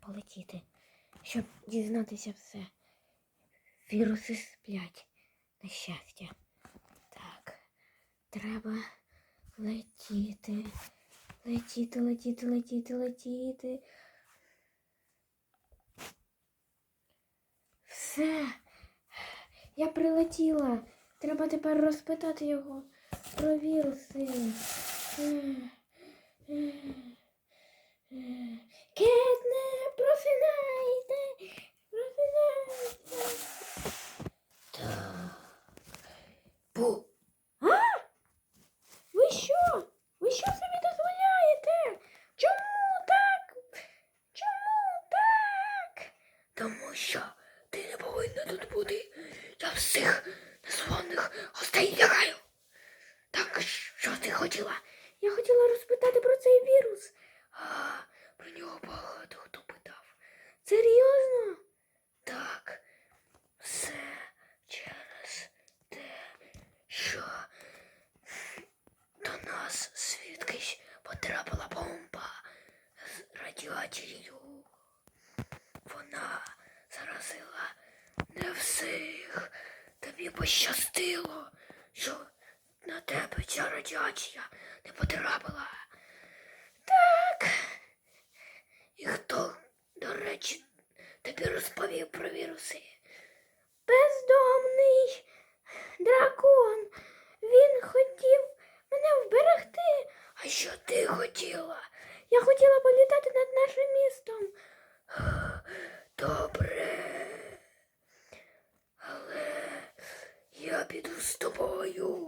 полетіти, щоб дізнатися все. Віруси сплять. На щастя. Так. Треба летіти. Летіти, летіти, летіти, летіти. Все. Я прилетіла. Треба тепер розпитати його про віруси. Тому що ти не повинна тут бути. Я всіх незваних гостей лягаю. Так, що ти хотіла? Я хотіла розпитати про цей вірус. А, про нього багато хто питав. Серйозно? Так, все через те, що до нас звідкись потрапила бомба з радіацією. Вона заразила не всіх. Тобі пощастило, що на тебе ця радіація не потрапила. Так. І хто, до речі, тобі розповів про віруси? Бездомний дракон. Він хотів мене вберегти. А що ти хотіла? Я хотіла політати над нашим містом. Добре. Але я піду з тобою